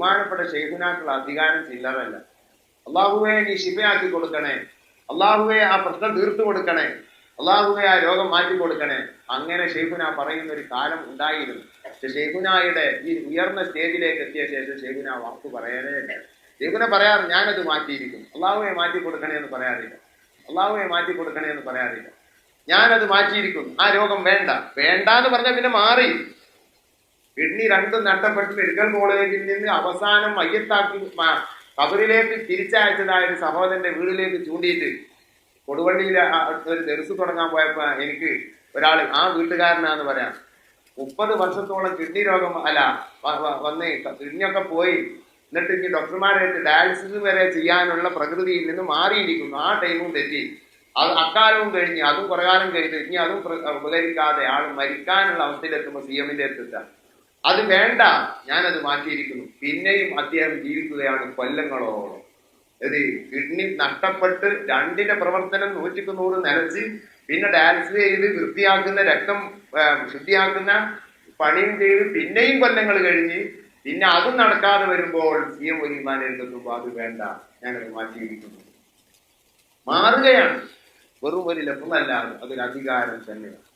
ബഹുമാനപ്പെട്ട ഷെയ്ഖുനാക്കുള്ള അധികാരം ചില്ലറല്ല അള്ളാഹുവെ നീ ശിഫയാക്കി കൊടുക്കണേ. അള്ളാഹുവെ ആ പ്രശ്നം തീർത്തു കൊടുക്കണേ. അള്ളാഹുവെ ആ രോഗം മാറ്റി കൊടുക്കണേ. അങ്ങനെ ഷെയ്ഖുന പറയുന്ന ഒരു കാലം ഉണ്ടായിരുന്നു. പക്ഷെ ഷെയ്ഖുനായുടെ ഈ ഉയർന്ന സ്റ്റേജിലേക്ക് എത്തിയ ശേഷം ഷെയ്ഖുന വാക്ക് പറയാനേ ഇല്ല. ഷെയ്ഖുന പറയാറ് ഞാനത് മാറ്റിയിരിക്കും അള്ളാഹുവെ മാറ്റി കൊടുക്കണേ എന്ന് പറയാറില്ല. അള്ളാഹുവെ മാറ്റി കൊടുക്കണേ എന്ന് പറയാറില്ല. ഞാനത് മാറ്റിയിരിക്കും ആ രോഗം വേണ്ട. വേണ്ട എന്ന് പറഞ്ഞാൽ പിന്നെ മാറി. കിഡ്നി രണ്ടും നഷ്ടപ്പെട്ട് മെഡിക്കൽ കോളേജിൽ നിന്ന് അവസാനം മയ്യത്താക്കി കബറിലേക്ക് തിരിച്ചയച്ചതായ ഒരു സഹോദരന്റെ വീടിലേക്ക് ചൂണ്ടിയിട്ട് കൊടുവള്ളിയിൽ ഒരു തെറിസ് തുടങ്ങാൻ പോയപ്പോ എനിക്ക് ഒരാൾ ആ വീട്ടുകാരനാന്ന് പറയാം. മുപ്പത് വർഷത്തോളം കിഡ്നി രോഗം അല്ല വന്ന് കിഡ്നിയൊക്കെ പോയി. എന്നിട്ട് ഇനി ഡോക്ടർമാരെ ഡയാലിസിസ് വരെ ചെയ്യാനുള്ള പ്രകൃതിയിൽ നിന്ന് മാറിയിരിക്കുന്നു. ആ ടൈമും തെറ്റി. അത് അക്കാലവും കഴിഞ്ഞ് അതും കുറകാലം കഴിഞ്ഞ് ഇനി അതും ഉപകരിക്കാതെ ആൾ മരിക്കാനുള്ള അവസ്ഥയിലെത്തുമ്പോൾ സി എമ്മിന്റെ അടുത്തെത്താം അത് വേണ്ട. ഞാനത് മാറ്റിയിരിക്കുന്നു. പിന്നെയും അദ്ദേഹം ജീവിക്കുകയാണ് കൊല്ലങ്ങളോളം. ഇത് കിഡ്നി നഷ്ടപ്പെട്ട് രണ്ടിന്റെ പ്രവർത്തനം നൂറ്റിക്ക് നൂറ് നിലച്ച് പിന്നെ ഡയാലിസിസ് ചെയ്ത് വൃത്തിയാക്കുന്ന രക്തം ശുദ്ധിയാക്കുന്ന പണിയും ചെയ്ത് പിന്നെയും കൊല്ലങ്ങൾ കഴിഞ്ഞ് പിന്നെ അതും നടക്കാതെ വരുമ്പോൾ സി എം വലിമാനെത്തുമ്പോൾ അത് വേണ്ട. ഞാനത് മാറ്റിയിരിക്കുന്നു. മാറുകയാണ്. വെറും ഒരു ലഭ്യമല്ലാതെ അതൊരു അധികാരം തന്നെയാണ്.